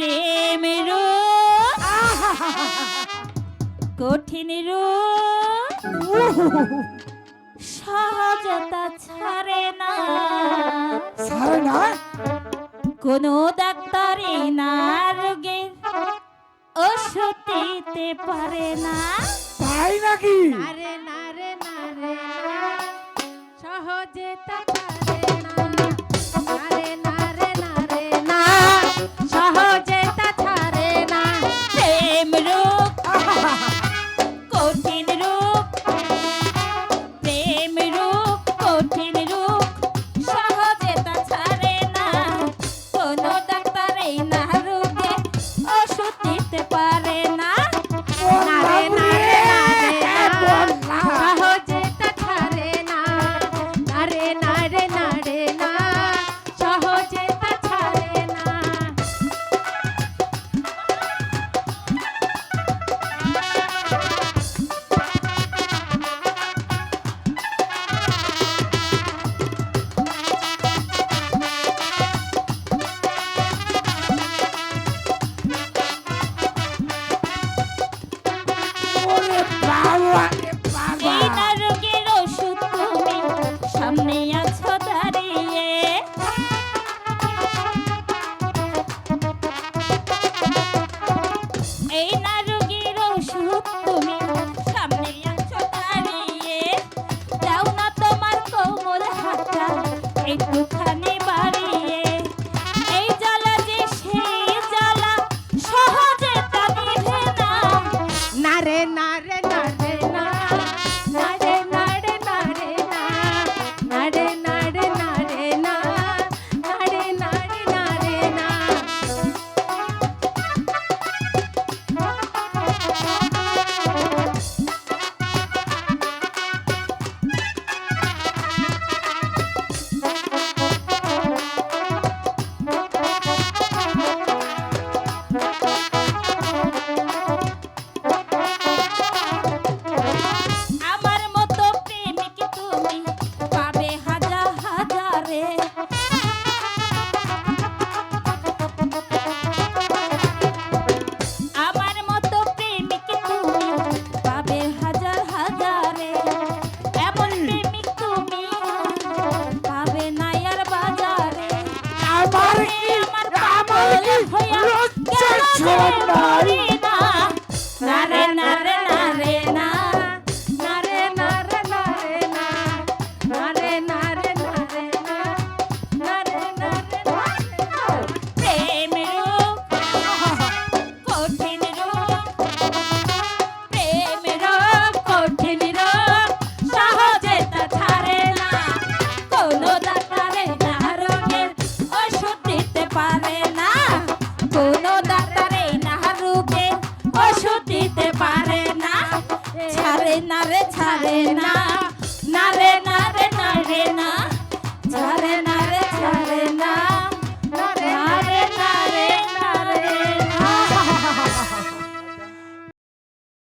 প্রেম rho কঠিন rho সহজতা ছাড়ে না। ছাড়ে না? কোন ডাক্তারে না রোগের ওষুধ দিতে পারে না। তাই নাকি? আরে না রে না Come Eight, ten, eight. সোনার না রে, ছাড়ে না। না রে না রে না রে, না। ছাড়ে না রে, ছাড়ে না।